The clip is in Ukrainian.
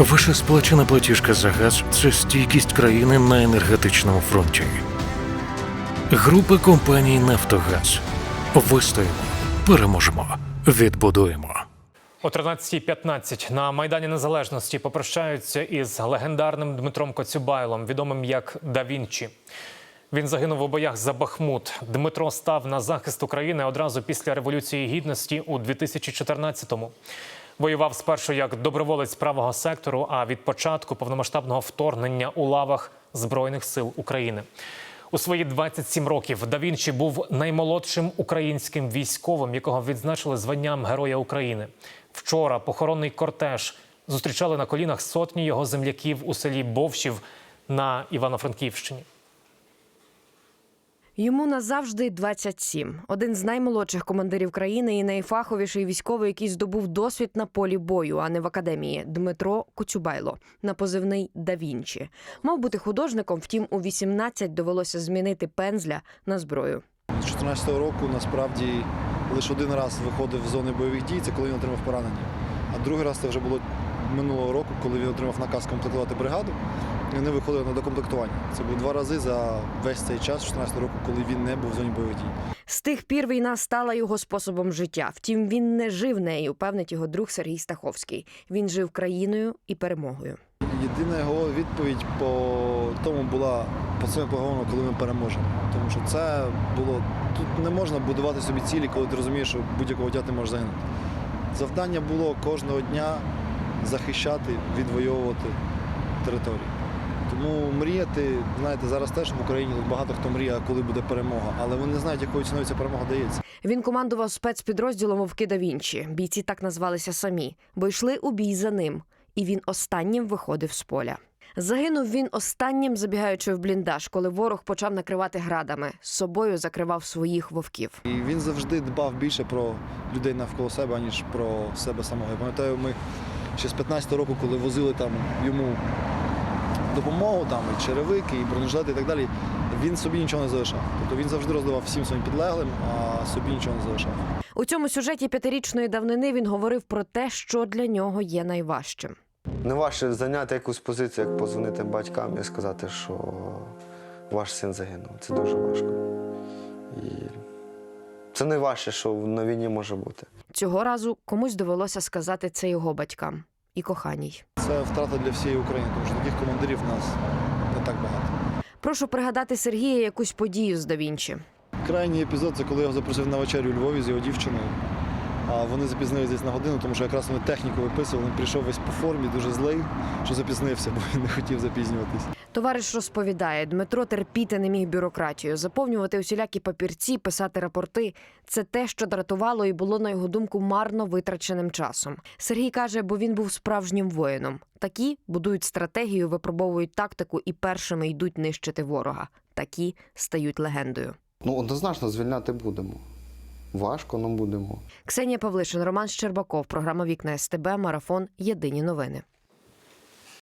Ваша сплачена платіжка за газ це стійкість країни на енергетичному фронті. Група компаній Нафтогаз. Вистоїмо, переможемо, відбудуємо. О 13.15 на Майдані Незалежності попрощаються із легендарним Дмитром Коцюбайлом, відомим як Да Вінчі. Він загинув у боях за Бахмут. Дмитро став на захист України одразу після Революції Гідності у 2014-му. Воював спершу як доброволець правого сектору, а від початку повномасштабного вторгнення у лавах Збройних сил України. У свої 27 років Да Вінчі був наймолодшим українським військовим, якого відзначили званням Героя України. Вчора похоронний кортеж зустрічали на колінах сотні його земляків у селі Бовщів на Івано-Франківщині. Йому назавжди 27. Один з наймолодших командирів країни і найфаховіший військовий, який здобув досвід на полі бою, а не в академії. Дмитро Коцюбайло на позивний Да Вінчі. Мав бути художником, втім, у 18 довелося змінити пензля на зброю. З 2014 року насправді лише один раз виходив з зони бойових дій, це коли він отримав поранення. А другий раз це вже було минулого року, коли він отримав наказ комплектувати бригаду. Вони виходили на докомплектування. Це було два рази за весь цей час, 2014 року, коли він не був в зоні бойових дій. З тих пір війна стала його способом життя. Втім, він не жив нею, певнить його друг Сергій Стаховський. Він жив країною і перемогою. Єдина його відповідь по тому була по цьому погону, коли ми переможемо. Тому що це було тут не можна будувати собі цілі, коли ти розумієш, що будь-якого дня ти можеш загинути. Завдання було кожного дня захищати, відвоювати територію. Тому мріяти, знаєте, зараз теж в Україні багато хто мріє, коли буде перемога, але вони не знають, якою ціною ця перемога дається. Він командував спецпідрозділом Вовки да Вінчі. Бійці так назвалися самі, бо йшли у бій за ним, і він останнім виходив з поля. Загинув він останнім, забігаючи в бліндаж, коли ворог почав накривати градами. З собою закривав своїх вовків. І він завжди дбав більше про людей навколо себе, аніж про себе самого. Я пам'ятаю, ми ще з 15-го року, коли возили там йому допомогу, там і черевики, і бронежилети і так далі, він собі нічого не залишав. Тобто він завжди роздавав всім своїм підлеглим, а собі нічого не залишав. У цьому сюжеті п'ятирічної давнини він говорив про те, що для нього є найважчим. Не важче зайняти якусь позицію, як позвонити батькам і сказати, що ваш син загинув. Це дуже важко. І це найважче, що на війні може бути. Цього разу комусь довелося сказати це його батькам і коханій. Це втрата для всієї України, тому що таких командирів в нас не так багато. Прошу пригадати Сергія якусь подію з Давінчі. Крайній епізод це коли я його запросив на вечерю у Львові з його дівчиною. А вони запізнились десь на годину, тому що якраз вони техніку виписували. Він прийшов весь по формі, дуже злий, що запізнився, бо він не хотів запізнюватись. Товариш розповідає, Дмитро терпіти не міг бюрократію, заповнювати усілякі папірці, писати рапорти. Це те, що дратувало і було, на його думку, марно витраченим часом. Сергій каже, бо він був справжнім воїном. Такі будують стратегію, випробовують тактику і першими йдуть нищити ворога. Такі стають легендою. Ну, однозначно звільняти будемо. Важко, нам будемо. Ксенія Павлишин, Роман Щербаков, програма Вікна СТБ, Марафон. Єдині новини.